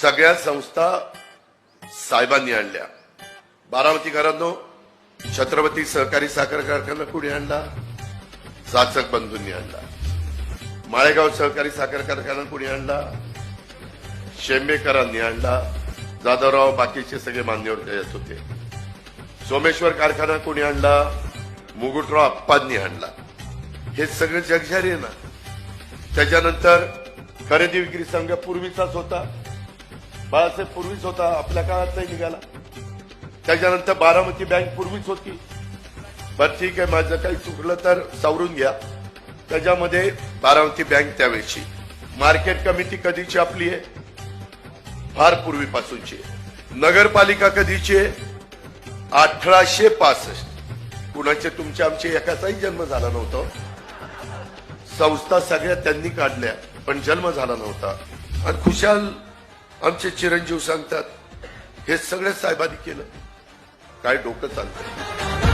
सगळ्या संस्था साहेबांनी आणल्या. बारामतीकरांनो छत्रपती सहकारी साखर कारखाना कुणी आणला? चाचक बंधूंनी आणला. माळेगाव सहकारी साखर कारखाना कुणी आणला? शेंबेकरांनी आणला. जाधवराव बाकीचे सगळे मान्यवर येत होते. सोमेश्वर कारखाना कोणी आणला? मुकुटराव अप्पांनी आणला. हे सगळं जगजारी आहे ना. त्याच्यानंतर खरेदी विक्री संघ पूर्वीचाच होता. बाळासाहेब पूर्वीच होता आपल्या काळात नाही निघाला. त्याच्यानंतर बारामती बँक पूर्वीच होती. बरं ठीक आहे माझं काही चुकलं तर सावरून घ्या. त्याच्यामध्ये बारामती बँक त्यावेळेची. मार्केट कमिटी कधीची आपली आहे? फार पूर्वीपासूनची आहे. नगरपालिका कधीची आहे? अठराशे पासष्ट. कुणाचे? तुमच्या आमचे एकाचाही जन्म झाला नव्हता. संस्था सगळ्या त्यांनी काढल्या पण जन्म झाला नव्हता. आणि खुशाल आमचे चिरंजीव सांगतात हे सगळं साहेबांनी केलं. काय डोकं चालतं?